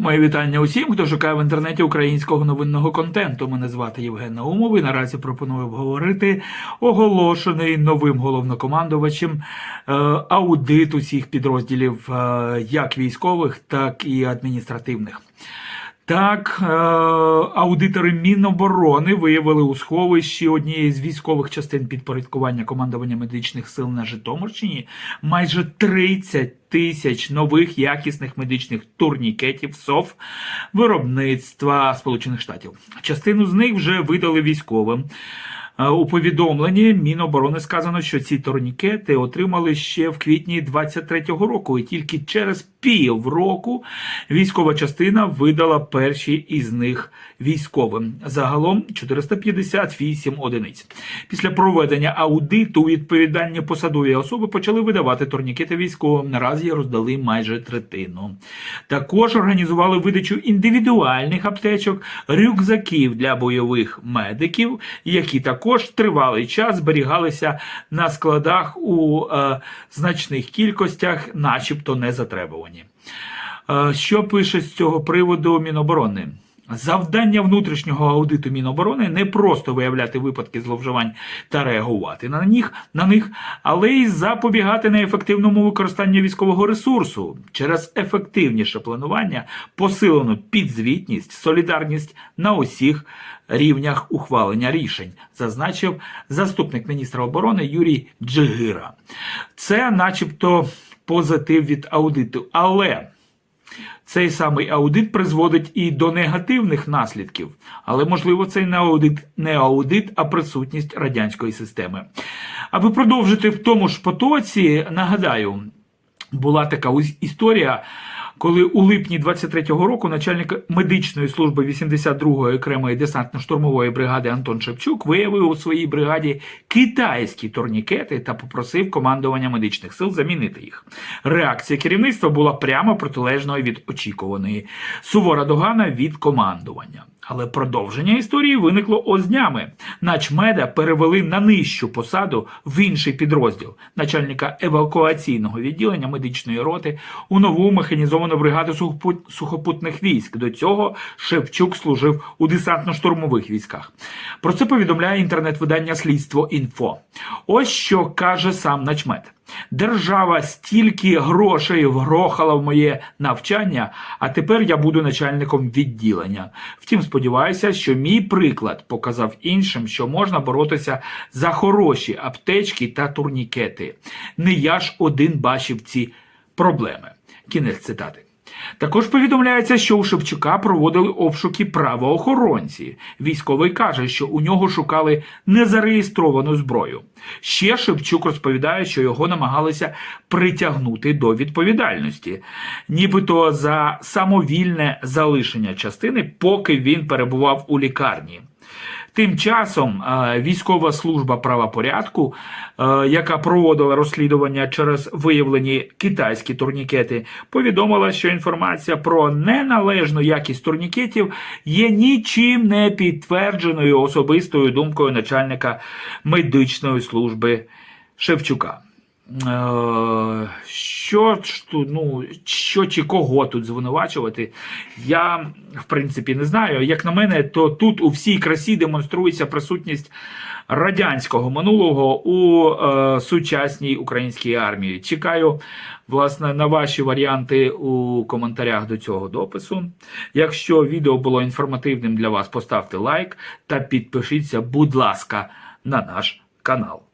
Моє вітання усім, хто шукає в інтернеті українського новинного контенту. Мене звати Євген Наумов і наразі пропоную обговорити оголошений новим головнокомандувачем е, аудит усіх підрозділів, е, як військових, так і адміністративних. Так, е, аудитори Міноборони виявили у сховищі однієї з військових частин підпорядкування командування медичних сил на Житомирщині майже 30 тисяч нових якісних медичних турнікетів СОВ виробництва Сполучених Штатів. Частину з них вже видали військовим. Е, У повідомленні Міноборони сказано, що ці турнікети отримали ще в квітні 23-го року, і тільки через півроку військова частина видала перші із них військовим. Загалом 458 одиниць. Після проведення аудиту відповідальні посадові особи почали видавати турнікети військовим. Наразі роздали майже третину. Також організували видачу індивідуальних аптечок, рюкзаків для бойових медиків, які також тривалий час зберігалися на складах у е, значних кількостях, начебто не затребувані. Е, що пише з цього приводу Міноборони? Завдання внутрішнього аудиту Міноборони не просто виявляти випадки зловживань та реагувати на них, на них, але й запобігати неефективному використанню військового ресурсу через ефективніше планування, посилену підзвітність, солідарність на усіх рівнях ухвалення рішень, зазначив заступник міністра оборони Юрій Джигира. Це, начебто, позитив від аудиту, але. Цей самий аудит призводить і до негативних наслідків, але можливо це не аудит, не аудит, а присутність радянської системи. Аби продовжити в тому ж потоці, нагадаю, була така історія, коли у липні 23-го року начальник медичної служби 82-ї окремої десантно-штурмової бригади Антон Шевчук виявив у своїй бригаді китайські турнікети та попросив командування медичних сил замінити їх. Реакція керівництва була прямо протилежною від очікуваної. Сувора догана від командування. Але продовження історії виникло ось днями. Начмеда перевели на нижчу посаду в інший підрозділ начальника евакуаційного відділення медичної роти у нову механізовану бригаду сухопутних військ. До цього Шевчук служив у десантно-штурмових військах. Про це повідомляє інтернет-видання Слідство інфо. Ось що каже сам начмед. Держава стільки грошей вгрохала в моє навчання, а тепер я буду начальником відділення. Втім, сподіваюся, що мій приклад показав іншим, що можна боротися за хороші аптечки та турнікети. Не я ж один бачив ці проблеми. Кінець цитати. Також повідомляється, що у Шевчука проводили обшуки правоохоронці. Військовий каже, що у нього шукали незареєстровану зброю. Ще Шевчук розповідає, що його намагалися притягнути до відповідальності, нібито за самовільне залишення частини, поки він перебував у лікарні. Тим часом е, військова служба правопорядку, е, яка проводила розслідування через виявлені китайські турнікети, повідомила, що інформація про неналежну якість турнікетів є нічим не підтвердженою особистою думкою начальника медичної служби Шевчука. Що ну, що чи кого тут звинувачувати, я в принципі не знаю. Як на мене, то тут у всій красі демонструється присутність радянського минулого у е, сучасній українській армії. Чекаю, власне, на ваші варіанти у коментарях до цього допису. Якщо відео було інформативним для вас, поставте лайк та підпишіться, будь ласка, на наш канал.